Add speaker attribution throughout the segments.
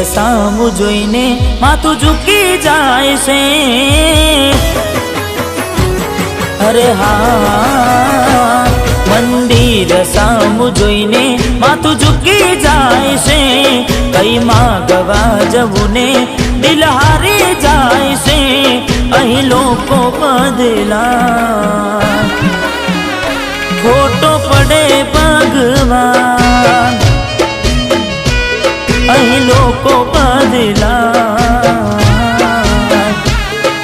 Speaker 1: સામું જોઈને માથું ઝૂકી જાય છે. અરે હા, મંદિર સામું જોઈને માથું ઝૂકી જાય છે. કઈ માગવા જવું ને દિલ હારી જાય છે. અહીં લોકો બદલા ખોટો પડે ભગવાન. અહીં લોકો બદલા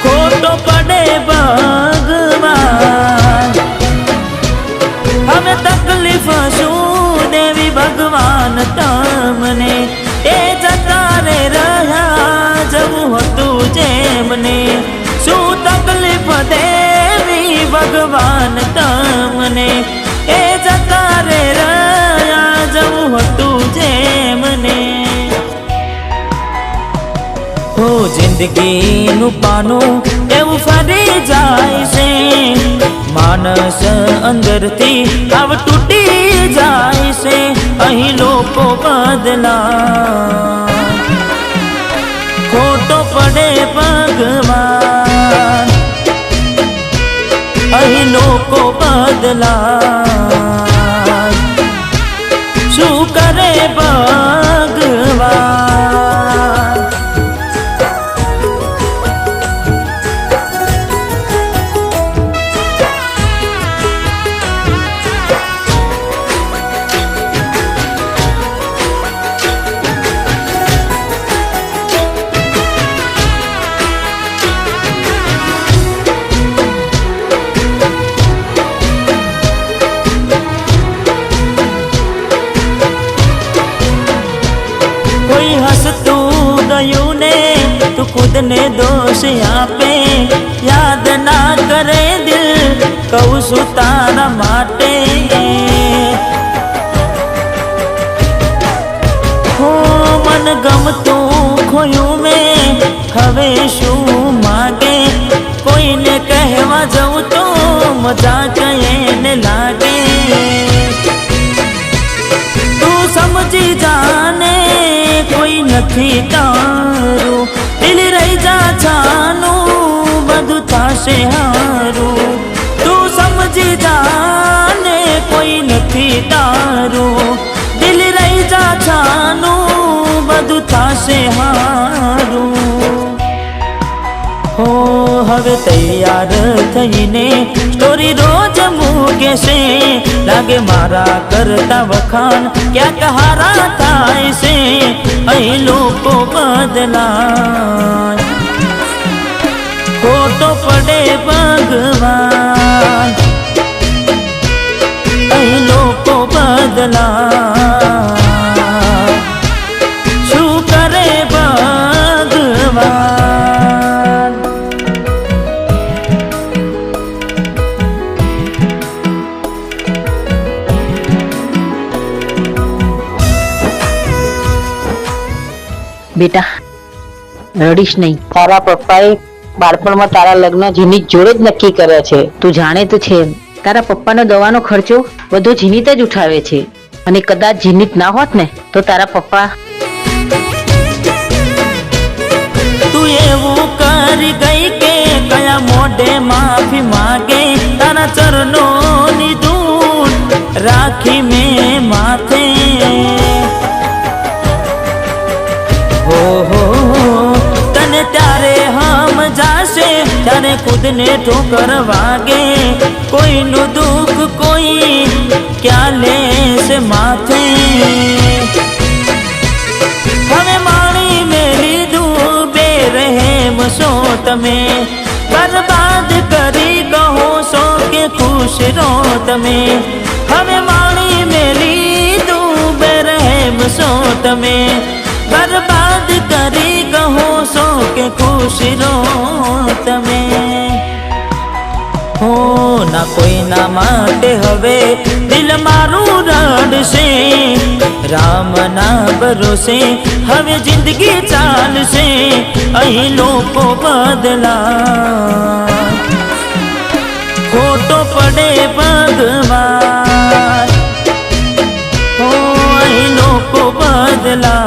Speaker 1: ખોટો પડે ભગવાન. હવે તકલીફ શું દેવી ભગવાન તમને? એ જતા રે રહ્યા જવું હતું જેમને. શું તકલીફ દેવી ભગવાન જિંદગીનું પાનું એવું ફરી જાય છે. માણસ અંદરથી આવ તૂટી જાય છે. અહીં લોકો બદલા ખોટો પડે ભગવાન. અહીં લોકો બદલા તું ખુદને દોષ આપે યાદ ના કરે દિલ કહું છું તારા માટે હો મન ગમતું ખોયું મેં હવે શું માગે કોઈને કહેવા જવું તો મજા કહીને લાગે તું સમજી જાને કોઈ નથી તારું થશે હારું તું સમજી જાને કોઈ નથી તારું દિલ રહી જા છાનું બધું થશે હારું હો હવે તૈયાર થઈને સ્ટોરી રોજ મૂકે છે લાગે મારા કરતા વખાણ ક્યાંક હારા થાય છે અહીં લોકો બદલાય ખોટો પડે ભગવાન અહીં લોકો બદલાય શું કરે ભગવાન
Speaker 2: બેટા રડીશ નહીં
Speaker 3: તારા પપ્પાએ બાળપણમાં તારા લગ્ન જીની જોડે જ નક્કી કર્યા છે.
Speaker 2: તું જાણે તો છે તારા પપ્પાનો દવાનો ખર્ચો બધો જીનીત જ ઉઠાવે છે. અને કદાચ જીનીત ના હોત ને, તો તારા પપ્પા
Speaker 1: તું એવું કરી ગઈ કે કયા મોઢે માફી માગે? તારા ચરણોની દૂર રાખી મેં માથે જાશે ત્યારે ખુદને ઠોકર વાગે કોઈનું દુઃખ કોઈ ક્યાં લેશે માથે હવે માણીને લીધું બે રહેમ છો તમે બરબાદ કરી કહો છો કે ખુશ રહો તમે હવે માણીને લીધું બે રહેમ છો તમે બરબાદ કરી हो, सो के खुश रो ते हो, ना कोई ना माटे हवे, दिल मारू राड से। राम ना भरोसे, हवे ज़िंदगी चाल से। अही लोको बदला। फ़ोटो पड़े भगवान हो, अही लोको बदला।